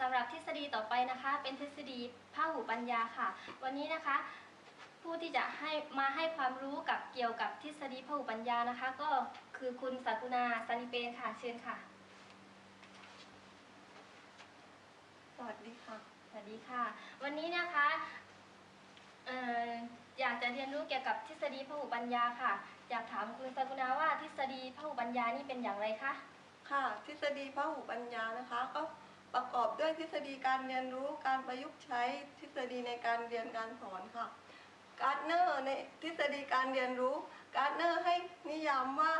สำหรับทฤษฎีต่อไปนะคะ เป็นทฤษฎีพหูปัญญาค่ะ วันนี้นะคะ ผู้ที่จะให้มาให้ความรู้กับเกี่ยวกับทฤษฎีพหูปัญญานะคะ ก็คือคุณสักุณาสันนิเปนค่ะเชิญค่ะ สวัสดีค่ะสวัสดีค่ะ วันนี้นะคะเอ่ออยากจะเรียนรู้เกี่ยวกับทฤษฎีพหูปัญญาค่ะ อยากถามคุณสักุณาว่าทฤษฎีพหูปัญญานี่เป็นอย่างไรคะค่ะ ทฤษฎีพหุปัญญานะคะก็ ประกอบด้วยทฤษฎีการเรียนรู้การประยุกต์ใช้ทฤษฎีในการเรียนการสอนค่ะการ์ดเนอร์ในทฤษฎีการเรียนรู้การ์ดเนอร์ให้นิยามว่า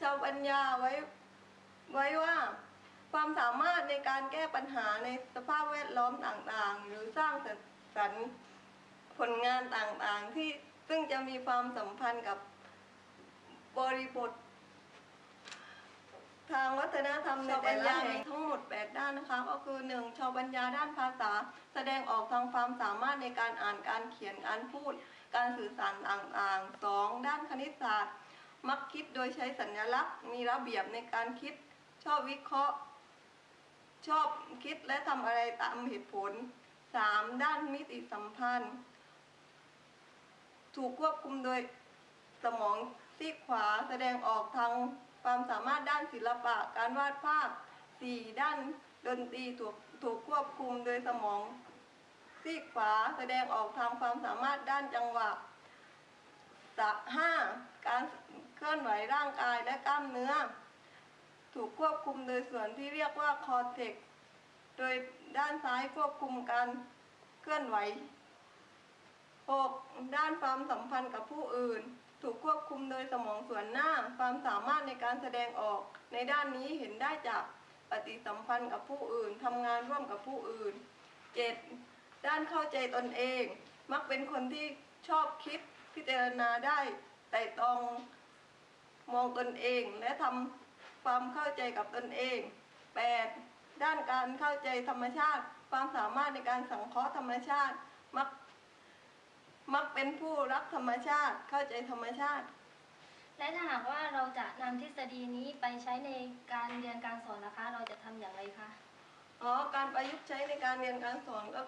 ชาวปัญญาไว้ไว้ว่า ความสามารถในการแก้ปัญหาในสภาพแวดล้อมต่างๆ หรือสร้างสรรค์ผลงานต่างๆ ที่ซึ่งจะมีความสัมพันธ์กับบริบท ทางวัฒนธรรมในแต่ละแห่งทั้งหมด 8 ด้านนะคะ ก็คือ 1. ชาวปัญญาด้านภาษา แสดงออกทางความสามารถในการอ่านการเขียนการพูด การสื่อสารต่างๆ 2. ด้านคณิตศาสตร์ มักคิดโดยใช้สัญลักษณ์ มีระเบียบในการคิด ชอบวิเคราะห์ ชอบคิดและทำอะไรตามเหตุผล 3. ด้านมิติสัมพันธ์ ถูกควบคุมโดยสมอง ซีกขวาแสดงออกทางความสามารถด้านศิลปะ การวาดภาพ 4. ด้านดนตรีถูกถูกควบคุมโดยสมอง ซีกขวาแสดงออกทางความสามารถด้านจังหวะสะห้าการเคลื่อนไหวร่างกายและกล้ามเนื้อ ถูกควบคุมโดยส่วนที่เรียกว่าคอเทกโดยด้านซ้ายควบคุมการเคลื่อนไหว 6. ด้านความสัมพันธ์กับผู้อื่น ถูกควบคุมโดยสมองส่วนหน้า ความสามารถในการแสดงออก ในด้านนี้เห็นได้จากปฏิสัมพันธ์กับผู้อื่นทำงานร่วมกับผู้อื่น 7. ด้านเข้าใจตนเอง มักเป็นคนที่ชอบคิดพิจารณาได้ไต่ตรองมองตนเองและทำความเข้าใจกับตนเอง 8. ด้านการเข้าใจธรรมชาติ ความสามารถในการสังเคราะห์ธรรมชาติ มัก มักเป็นผู้รักธรรมชาติเข้าใจธรรมชาติ และถ้าหากว่าเราจะนำทฤษฎีนี้ไปใช้ในการเรียนการสอนนะคะ เราจะทำอย่างไรคะอ๋อการประยุกต์ใช้ในการเรียนการสอนก็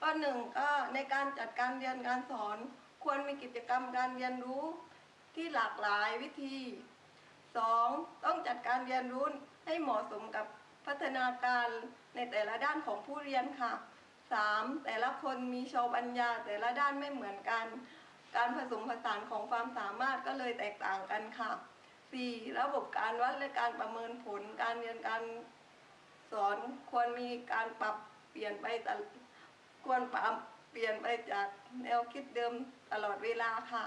ก็หนึ่งก็ในการจัดการเรียนการสอน ควรมีกิจกรรมการเรียนรู้ที่หลากหลายวิธีสองต้องจัดการเรียนรู้ให้เหมาะสมกับพัฒนาการในแต่ละด้านของผู้เรียนค่ะ สามแต่ละคนมีโชาวปัญญาแต่ละด้านไม่เหมือนกัน การผสมผสานของความสามารถก็เลยแตกต่างกันค่ะสี่ระบบการวัดและการประเมินผล การเรียนการสอนควรมีการปรับเปลี่ยนไปควรปรับเปลี่ยนไปจากแนวคิดเดิมตลอดเวลาค่ะ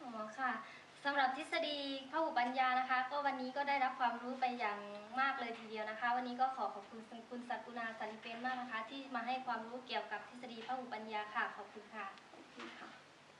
อ๋อค่ะ สำหรับทฤษฎีพหุปัญญานะคะ ก็วันนี้ก็ได้รับความรู้ไปอย่างมากเลยทีเดียวนะคะ วันนี้ก็ขอขอบคุณคุณสักุณาสันิเปนมากนะคะ ที่มาให้ความรู้เกี่ยวกับทฤษฎีพหุปัญญาค่ะ ขอบคุณค่ะขอบคุณค่ะ